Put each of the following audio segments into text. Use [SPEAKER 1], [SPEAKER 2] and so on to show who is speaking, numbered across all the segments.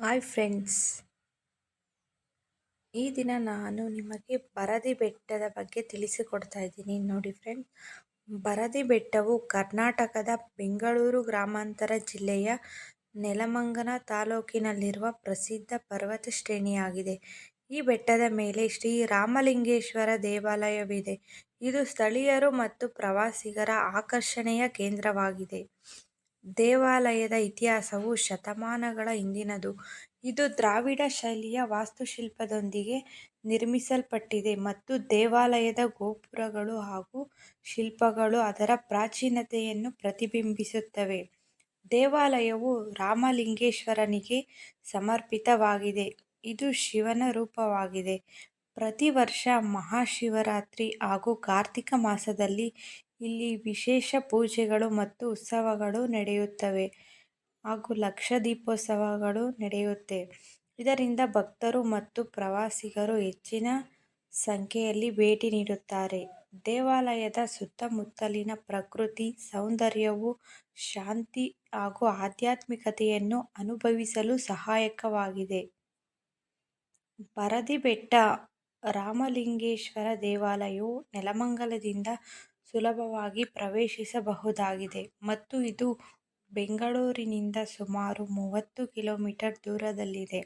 [SPEAKER 1] Hi friends. ಈ ದಿನ ನಾನು ನಿಮಗೆ ಬರದಿ ಬೆಟ್ಟದ ಬಗ್ಗೆ ತಿಳಿಸಿಕೊಡ್ತಾ ಇದ್ದೀನಿ. ನೋಡಿ ಫ್ರೆಂಡ್, ಬರದಿ ಬೆಟ್ಟವು ಕರ್ನಾಟಕದ ಬೆಂಗಳೂರು ಗ್ರಾಮಾಂತರ ಜಿಲ್ಲೆಯ ನೆಲಮಂಗನ ತಾಲೂಕಿನಲ್ಲಿರುವ ಪ್ರಸಿದ್ಧ ಪರ್ವತ ಶ್ರೇಣಿಯಾಗಿದೆ. ಈ ಬೆಟ್ಟದ ಮೇಲೆ ಶ್ರೀ ರಾಮಲಿಂಗೇಶ್ವರ ದೇವಾಲಯವಿದೆ. ಇದು ಸ್ಥಳೀಯರು ಮತ್ತು ಪ್ರವಾಸಿಗರ ಆಕರ್ಷಣೆಯ ಕೇಂದ್ರವಾಗಿದೆ. ದೇವಾಲಯದ ಇತಿಹಾಸವು ಶತಮಾನಗಳ ಹಿಂದಿನದು ಇದು ದ್ರಾವಿಡ ಶೈಲಿಯ ವಾಸ್ತುಶಿಲ್ಪದೊಂದಿಗೆ ನಿರ್ಮಿಸಲ್ಪಟ್ಟಿದೆ ಮತ್ತು ದೇವಾಲಯದ ಗೋಪುರಗಳು ಹಾಗೂ ಶಿಲ್ಪಗಳು ಅದರ ಪ್ರಾಚೀನತೆಯನ್ನು ಪ್ರತಿಬಿಂಬಿಸುತ್ತವೆ. ದೇವಾಲಯವು ರಾಮಲಿಂಗೇಶ್ವರನಿಗೆ ಸಮರ್ಪಿತವಾಗಿದೆ, ಇದು ಶಿವನ ರೂಪವಾಗಿದೆ. ಪ್ರತಿ ವರ್ಷ ಮಹಾಶಿವರಾತ್ರಿ ಹಾಗೂ ಕಾರ್ತಿಕ ಮಾಸದಲ್ಲಿ ಇಲ್ಲಿ ವಿಶೇಷ ಪೂಜೆಗಳು ಮತ್ತು ಉತ್ಸವಗಳು ನಡೆಯುತ್ತವೆ ಹಾಗೂ ಲಕ್ಷ ದೀಪೋತ್ಸವಗಳು ನಡೆಯುತ್ತೆ ಇದರಿಂದ ಭಕ್ತರು ಮತ್ತು ಪ್ರವಾಸಿಗರು ಹೆಚ್ಚಿನ ಸಂಖ್ಯೆಯಲ್ಲಿ ಭೇಟಿ ನೀಡುತ್ತಾರೆ. ದೇವಾಲಯದ ಸುತ್ತಮುತ್ತಲಿನ ಪ್ರಕೃತಿ, ಸೌಂದರ್ಯವು, ಶಾಂತಿ ಹಾಗೂ ಆಧ್ಯಾತ್ಮಿಕತೆಯನ್ನು ಅನುಭವಿಸಲು ಸಹಾಯಕವಾಗಿದೆ. ಬರದಿ ಬೆಟ್ಟ ರಾಮಲಿಂಗೇಶ್ವರ ದೇವಾಲಯವು ನೆಲಮಂಗಲದಿಂದ ಸುಲಭವಾಗಿ ಪ್ರವೇಶಿಸಬಹುದಾಗಿದೆ ಮತ್ತು ಇದು ಬೆಂಗಳೂರಿನಿಂದ ಸುಮಾರು ಮೂವತ್ತು ಕಿಲೋಮೀಟರ್ ದೂರದಲ್ಲಿದೆ.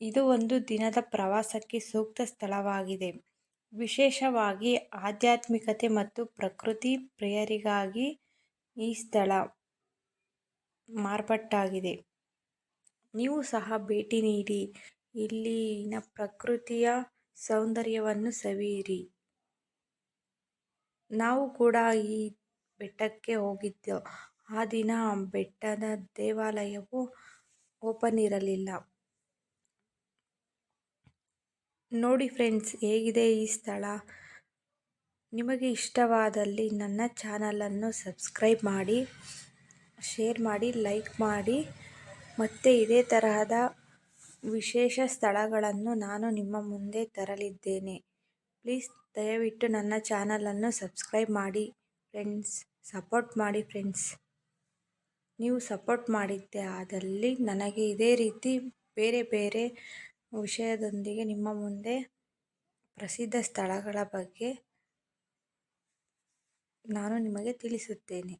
[SPEAKER 1] ಇದು ಒಂದು ದಿನದ ಪ್ರವಾಸಕ್ಕೆ ಸೂಕ್ತ ಸ್ಥಳವಾಗಿದೆ, ವಿಶೇಷವಾಗಿ ಆಧ್ಯಾತ್ಮಿಕತೆ ಮತ್ತು ಪ್ರಕೃತಿ ಪ್ರಿಯರಿಗಾಗಿ ಈ ಸ್ಥಳ ಮಾರ್ಪಟ್ಟಾಗಿದೆ ನೀವು ಸಹ ಭೇಟಿ ನೀಡಿ ಇಲ್ಲಿನ ಪ್ರಕೃತಿಯ ಸೌಂದರ್ಯವನ್ನು ಸವಿಯಿರಿ. ನಾವು ಕೂಡ ಈ ಬೆಟ್ಟಕ್ಕೆ ಹೋಗಿದ್ದೆವು ಆ ದಿನ ಬೆಟ್ಟದ ದೇವಾಲಯವು ಓಪನ್ ಇರಲಿಲ್ಲ. ನೋಡಿ ಫ್ರೆಂಡ್ಸ್ ಹೇಗಿದೆ ಈ ಸ್ಥಳ. ನಿಮಗೆ ಇಷ್ಟವಾದಲ್ಲಿ ನನ್ನ ಚಾನಲನ್ನು ಸಬ್ಸ್ಕ್ರೈಬ್ ಮಾಡಿ, ಶೇರ್ ಮಾಡಿ, ಲೈಕ್ ಮಾಡಿ ಮತ್ತೆ ಇದೇ ತರಹದ ವಿಶೇಷ ಸ್ಥಳಗಳನ್ನು ನಾನು ನಿಮ್ಮ ಮುಂದೆ ತರಲಿದ್ದೇನೆ. ಪ್ಲೀಸ್ ದಯವಿಟ್ಟು ನನ್ನ ಚಾನಲನ್ನು ಸಬ್ಸ್ಕ್ರೈಬ್ ಮಾಡಿ ಫ್ರೆಂಡ್ಸ್, ಸಪೋರ್ಟ್ ಮಾಡಿ ಫ್ರೆಂಡ್ಸ್. ನೀವು ಸಪೋರ್ಟ್ ಮಾಡಿದ್ದೆ ಆದಲ್ಲಿ ನನಗೆ ಇದೇ ರೀತಿ ಬೇರೆ ಬೇರೆ ವಿಷಯದೊಂದಿಗೆ ನಿಮ್ಮ ಮುಂದೆ ಪ್ರಸಿದ್ಧ ಸ್ಥಳಗಳ ಬಗ್ಗೆ ನಾನು ನಿಮಗೆ ತಿಳಿಸುತ್ತೇನೆ.